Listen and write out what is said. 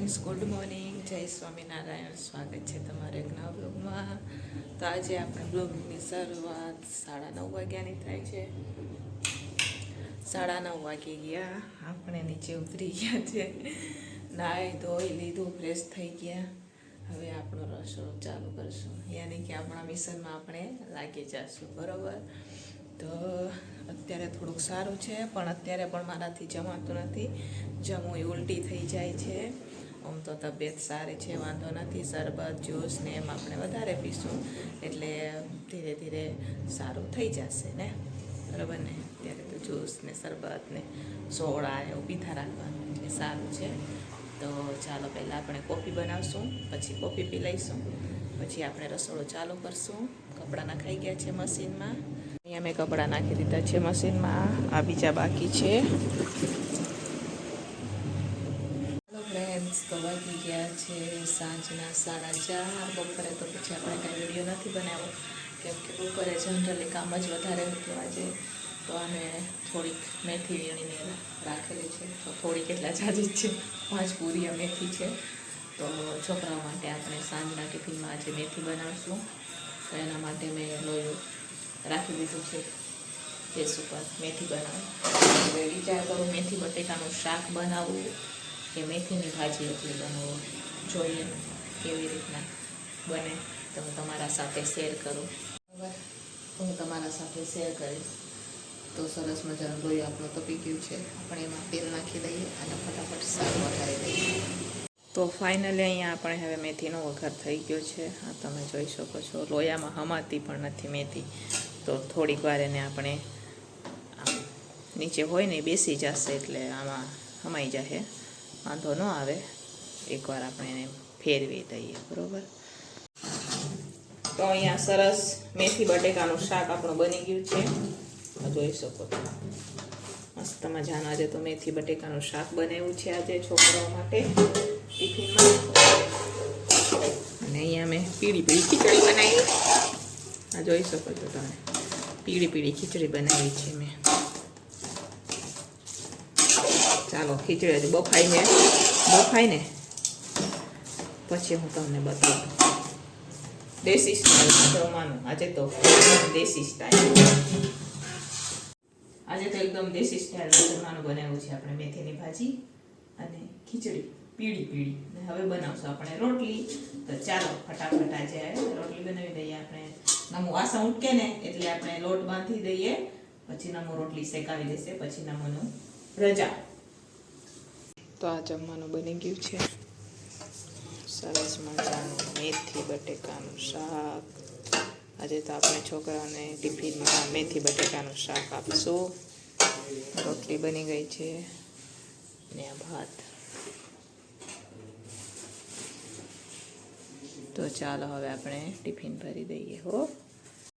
Friends, good morning. જય સ્વામિનારાયણ. સ્વાગત છે તમારા એક નવા બ્લોગમાં. તો આજે આપણે બ્લોગની શરૂઆત સાડા નવ વાગ્યાની થાય છે. સાડા નવ વાગે ગયા. આપણે નીચે ઉતરી ગયા છે. નાહી ધોઈ લીધું, ફ્રેશ થઈ ગયા. હવે આપણો રસોડો ચાલુ કરશું. યાની કે આપણા મિશનમાં આપણે લાગી જશું, બરાબર? તો અત્યારે થોડુંક સારું છે, પણ અત્યારે પણ મારાથી જમાતું નથી. જમવું ઉલટી થઈ જાય છે. આમ તો તબિયત સારી છે, વાંધો નથી, શરબત, જ્યુસ ને એમ આપણે વધારે પીશું. એટલે ધીરે ધીરે સારું થઈ જશે ને? બરાબર ને? ત્યારે તો જ્યુસ ને શરબત ને સોડા એવું પીધા રાખવાનું એટલે સારું છે. તો ચાલો પહેલાં આપણે કોફી બનાવશું, પછી કોફી પી લઈશું, પછી આપણે રસોડો ચાલુ કરશું. કપડાં નખાઈ ગયા છે મશીનમાં. અહીંયા મેં કપડાં નાખી દીધા છે મશીનમાં. આ બીજા બાકી છે હેલો ફ્રેન્ડ્સ તો વાગી ગયા છે, સાંજના સાડા ચાર, બપોરે તો પછી આપણે કાંઈ વીડિયો નથી બનાવ્યો. કેમ કે બપોરે જનરલી કામ જ વધારે હતું આજે. તો અમે થોડીક મેથી વીણીને રાખેલી છે. તો થોડીક એટલા જાજી છે? પાંચ પૂરી મેથી છે. તો છોકરાઓ માટે આપણે સાંજના ટિફિનમાં આજે મેથી બનાવશું. તો એના માટે મેં લોહી રાખી દીધું છે. ગેસ ઉપર મેથી બનાવું હવે વિચાર કરું મેથી બટેકાનું શાક બનાવવું. કે મેથીની ભાજી એટલી બનાવવું જોઈએ કેવી રીતના બને. તો હું તમારા સાથે શેર કરું. બરાબર. હું તમારા સાથે શેર કરીશ. તો સરસ મજાનું લોહી આપણું તપી ગયું છે. આપણે એમાં તેલ નાખી દઈએ અને ફટાફટ સારું વઘારી દઈએ. તો ફાઇનલી અહીંયા આપણે હવે મેથીનો વઘાર થઈ ગયો છે. આ તમે જોઈ શકો છો. લોયામાં હમાતી પણ નથી મેથી. તો થોડીક વાર એને આપણે નીચે હોય ને બેસી જશે એટલે આમાં હમાઈ જશે વાંધો ન આવે. એકવાર આપણે એને ફેરવી દઈએ, બરાબર? તો અહીંયા સરસ મેથી બટેકાનું શાક આપણું બની ગયું છે. જોઈ શકો છો. મસ્ત મજાનું આજે તો મેથી બટેકાનું શાક બનાવ્યું છે આજે છોકરાઓ માટે અને અહીંયા મેં પીળી પીળી ખીચડી બનાવી. આ જોઈ શકો છો તમે. પીળી પીળી ખીચડી બનાવી છે મેં. ચાલો ખીચડી હજી બફાઈ ને બફાઈ ને પછી હું તમને બતાવું. દેશી સ્ટાઇલ જમવાનું. આજે તો દેશી સ્ટાઇલ આજે તો એકદમ દેશી સ્ટાઇલ જમવાનું બનાવ્યું છે આપણે મેથીની ભાજી અને ખીચડી, પીળી પીળી. ને હવે બનાવશું આપણે રોટલી. તો ચાલો, ફટાફટ આજે રોટલી બનાવી દઈએ. આપણે નમો વાસણ ઉટકે ને એટલે આપણે લોટ બાંધી દઈએ. પછી નમો રોટલી શેકાવી દેશે, પછી નમોનું રજા. તો આ જમવાનું બની ગયું છે. સરસ મજાનું મેથી બટેકાનું શાક. આજે તો આપણે છોકરાઓને ટિફિનમાં મેથી બટેકાનું શાક આપીશું. રોટલી બની ગઈ છે ને આ ભાત. તો ચાલો હવે આપણે ટિફિન ભરી દઈએ હો.